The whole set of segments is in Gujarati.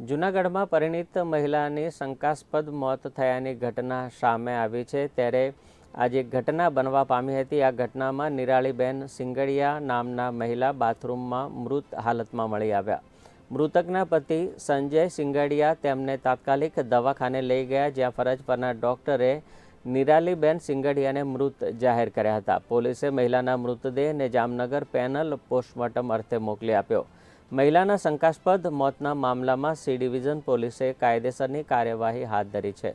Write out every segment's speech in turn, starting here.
જૂનાગઢમાં પરિણીત મહિલાની શંકાસ્પદ મોત થયાની ઘટના સામે આવી છે. ત્યારે આજે ઘટના બનવા પામી હતી. આ ઘટનામાં નિરાળીબેન સિંગડિયા નામના મહિલા બાથરૂમમાં મૃત હાલતમાં મળી આવ્યા. મૃતકના પતિ સંજય સિંગડિયા તેમને તાત્કાલિક દવાખાને લઈ ગયા, જ્યાં ફરજ પરના ડોક્ટરે નિરાલીબેન સિંગડિયાને મૃત જાહેર કર્યા હતા. પોલીસે મહિલાના મૃતદેહને જામનગર પેનલ પોસ્ટમોર્ટમ અર્થે મોકલી આપ્યો. મહિલાના શંકાસ્પદ મોતના મામલામાં સી ડિવિઝન પોલીસે કાયદેસરની કાર્યવાહી હાથ ધરી છે.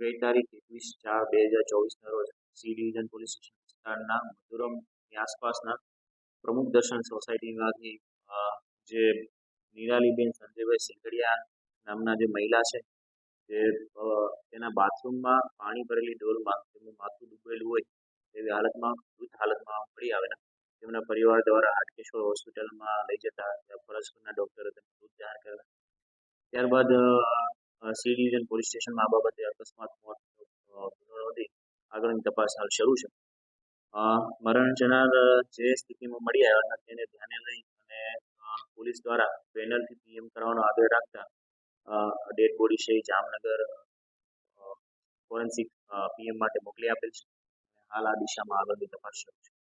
ગઈ એકવીસ ચાર બે હજાર ચોવીસના રોજ પોલીસ સ્ટેશન વિસ્તારના આસપાસના પ્રમુખ દર્શન સોસાયટીમાંથી જે નિરાલીબેન સંજયભાઈ સિંગડિયા નામના જે મહિલા છે, જે તેના બાથરૂમમાં પાણી ભરેલી ડોલમાં તેમનું માથું ડૂબેલું હોય તેવી હાલતમાં મૃત હાલતમાં મળી આવેલા. તેમના પરિવાર દ્વારા હાટકેશ્વર હોસ્પિટલમાં લઈ જતા ત્યાં ફરજ પરના ડૉક્ટરે તેમને મૃત જાહેર કરેલા. ત્યારબાદ સી ડિવિઝન પોલીસ સ્ટેશનમાં આ બાબતે અકસ્માત મોત નોંધી આગળની તપાસ હાલ શરૂ છે. મરણ જનાર જે સ્થિતિમાં મળી આવ્યા હતા તેને ધ્યાને લઈ અને પોલીસ દ્વારા પેનલથી પીએમ કરવાનો આગ્રહ રાખતા ડેડ બોડી છે જામનગર ફોરેન્સિક પીએમ માટે મોકલી આપેલ છે. હાલ આ દિશામાં આગળની તપાસ શરૂ છે